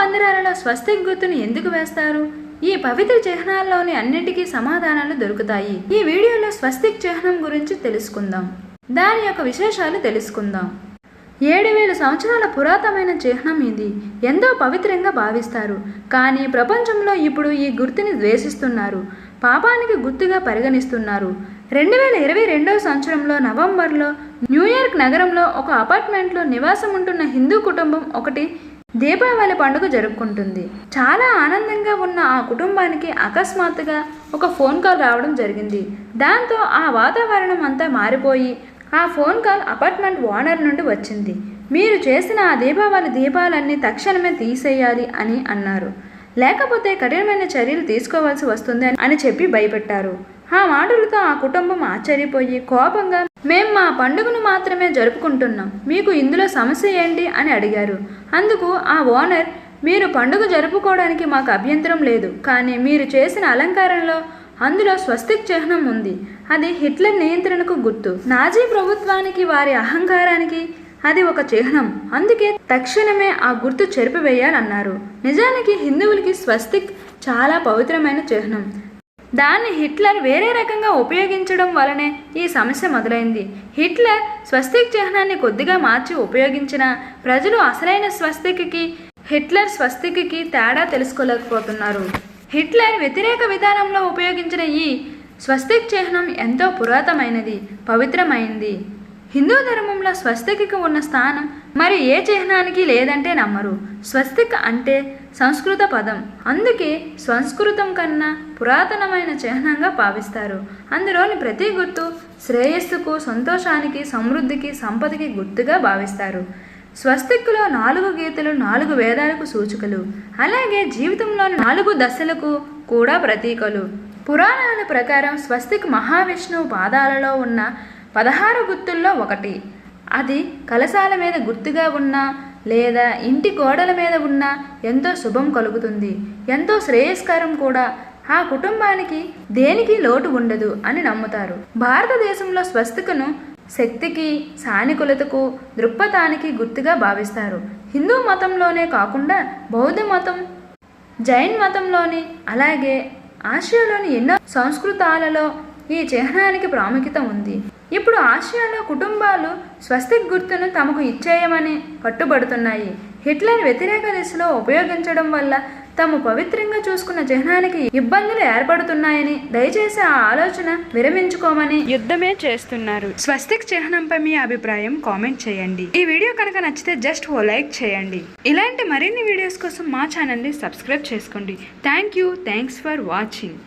మందిరాలలో స్వస్తిక్ గుర్తును ఎందుకు వేస్తారు? ఈ పవిత్ర చిహ్నాల్లోని అన్నిటికీ సమాధానాలు దొరుకుతాయి. ఈ వీడియోలో స్వస్తిక్ చిహ్నం గురించి తెలుసుకుందాం. దాని యొక్క విశేషాలు తెలుసుకుందాం. ఏడు వేల సంవత్సరాల పురాతనమైన చిహ్నం ఇది. ఎంతో పవిత్రంగా భావిస్తారు. కానీ ప్రపంచంలో ఇప్పుడు ఈ గుర్తుని ద్వేషిస్తున్నారు. పాపానికి గుర్తుగా పరిగణిస్తున్నారు. రెండు వేల ఇరవై రెండవ సంవత్సరంలో నవంబర్లో న్యూయార్క్ నగరంలో ఒక అపార్ట్మెంట్లో నివాసం ఉంటున్న హిందూ కుటుంబం ఒకటి దీపావళి పండుగ జరుపుకుంటుంది. చాలా ఆనందంగా ఉన్న ఆ కుటుంబానికి అకస్మాత్తుగా ఒక ఫోన్ కాల్ రావడం జరిగింది. దాంతో ఆ వాతావరణం అంతా మారిపోయి ఆ ఫోన్ కాల్ అపార్ట్మెంట్ ఓనర్ నుండి వచ్చింది. మీరు చేసిన ఆ దీపావళి దీపాలన్నీ తక్షణమే తీసేయాలి అని అన్నారు. లేకపోతే కఠినమైన చర్యలు తీసుకోవాల్సి వస్తుంది అని- చెప్పి భయపెట్టారు. ఆ మాటలతో ఆ కుటుంబం ఆశ్చర్యపోయి కోపంగా మేం మా పండుగను మాత్రమే జరుపుకుంటున్నాం. మీకు ఇందులో సమస్య ఏంటి అని అడిగారు. అందుకు ఆ ఓనర్ మీరు పండుగ జరుపుకోవడానికి మాకు అభ్యంతరం లేదు కానీ మీరు చేసిన అలంకారంలో అందులో స్వస్తిక్ చిహ్నం ఉంది. అది హిట్లర్ నియంత్రణకు గుర్తు. నాజీ ప్రభుత్వానికి వారి అహంకారానికి అది ఒక చిహ్నం. అందుకే తక్షణమే ఆ గుర్తు చెరిపివేయాలన్నారు. నిజానికి హిందువులకి స్వస్తిక్ చాలా పవిత్రమైన చిహ్నం. దాన్ని హిట్లర్ వేరే రకంగా ఉపయోగించడం వలనే ఈ సమస్య మొదలైంది. హిట్లర్ స్వస్తిక్ చిహ్నాన్ని కొద్దిగా మార్చి ఉపయోగించిన ప్రజలు అసలైన స్వస్తిక్కి హిట్లర్ స్వస్తిక్కి తేడా తెలుసుకోలేకపోతున్నారు. హిట్లర్ వ్యతిరేక విధానంలో ఉపయోగించిన ఈ స్వస్తిక్ చిహ్నం ఎంతో పురాతనమైనది పవిత్రమైంది. హిందూ ధర్మంలో స్వస్తికకు ఉన్న స్థానం మరి ఏ చిహ్నానికి లేదంటే నమ్మరు. స్వస్తిక్ అంటే సంస్కృత పదం. అందుకే సంస్కృతం కన్నా పురాతనమైన చిహ్నంగా భావిస్తారు. అందులోని ప్రతి గుర్తు శ్రేయస్సుకు సంతోషానికి సమృద్ధికి సంపదకి గుర్తుగా భావిస్తారు. స్వస్తిక్లో నాలుగు గీతలు నాలుగు వేదాలకు సూచికలు. అలాగే జీవితంలో నాలుగు దశలకు కూడా ప్రతీకలు. పురాణాల ప్రకారం స్వస్తిక్ మహావిష్ణువు పాదాలలో ఉన్న పదహారు గుర్తుల్లో ఒకటి. అది కలశాల మీద గుర్తుగా ఉన్నా లేదా ఇంటి గోడల మీద ఉన్నా ఎంతో శుభం కలుగుతుంది. ఎంతో శ్రేయస్కరం కూడా. ఆ కుటుంబానికి దేనికి లోటు ఉండదు అని నమ్ముతారు. భారతదేశంలో స్వస్తికను శక్తికి సానుకూలతకు దృక్పథానికి గుర్తుగా భావిస్తారు. హిందూ మతంలోనే కాకుండా బౌద్ధ మతం జైన్ మతంలోని అలాగే ఆసియాలోని ఎన్నో సంస్కృతాలలో ఈ చిహ్నానికి ప్రాముఖ్యత ఉంది. ఇప్పుడు ఆసియాలో కుటుంబాలు స్వస్తిక్ గుర్తును తమకు ఇచ్చేయమని పట్టుబడుతున్నాయి హిట్లర్ వ్యతిరేక దిశలో ఉపయోగించడం వల్ల తాము పవిత్రంగా చూసుకున్న చిహ్నానికి ఇబ్బందులు ఏర్పడుతున్నాయని దయచేసి ఆ ఆలోచన విరమించుకోమని యుద్ధమే చేస్తున్నారు. స్వస్తిక్ చిహ్నంపై మీ అభిప్రాయం కామెంట్ చేయండి. ఈ వీడియో కనుక నచ్చితే జస్ట్ ఓ లైక్ చేయండి. ఇలాంటి మరిన్ని వీడియోస్ కోసం మా ఛానల్ని సబ్స్క్రైబ్ చేసుకోండి. Thank you. Thanks for watching.